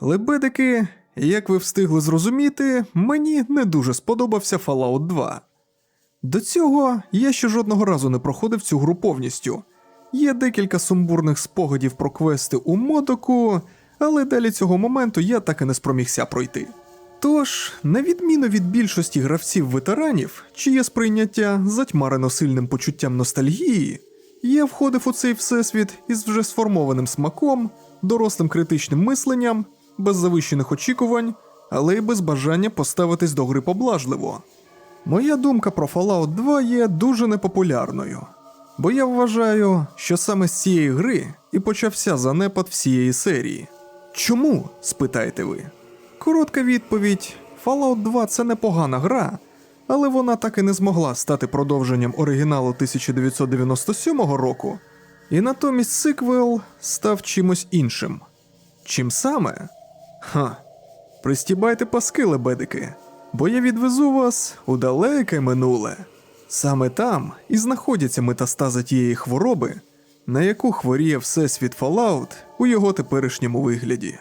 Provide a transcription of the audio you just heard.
Лебедики, як ви встигли зрозуміти, мені не дуже сподобався Fallout 2. До цього я ще жодного разу не проходив цю гру повністю. Є декілька сумбурних спогадів про квести у модоку, але далі цього моменту я так і не спромігся пройти. Тож, на відміну від більшості гравців-ветеранів, чиє сприйняття затьмарено сильним почуттям ностальгії, я входив у цей всесвіт із вже сформованим смаком, дорослим критичним мисленням, без завищених очікувань, але й без бажання поставитись до гри поблажливо. Моя думка про Fallout 2 є дуже непопулярною, бо я вважаю, що саме з цієї гри і почався занепад всієї серії. Чому? спитаєте ви? Коротка відповідь: Fallout 2 це непогана гра, але вона так і не змогла стати продовженням оригіналу 1997 року, і натомість сиквел став чимось іншим. Чим саме? Ха. Пристібайте паски, лебедики, бо я відвезу вас у далеке минуле. Саме там і знаходяться метастази тієї хвороби, на яку хворіє всесвіт Fallout у його теперішньому вигляді.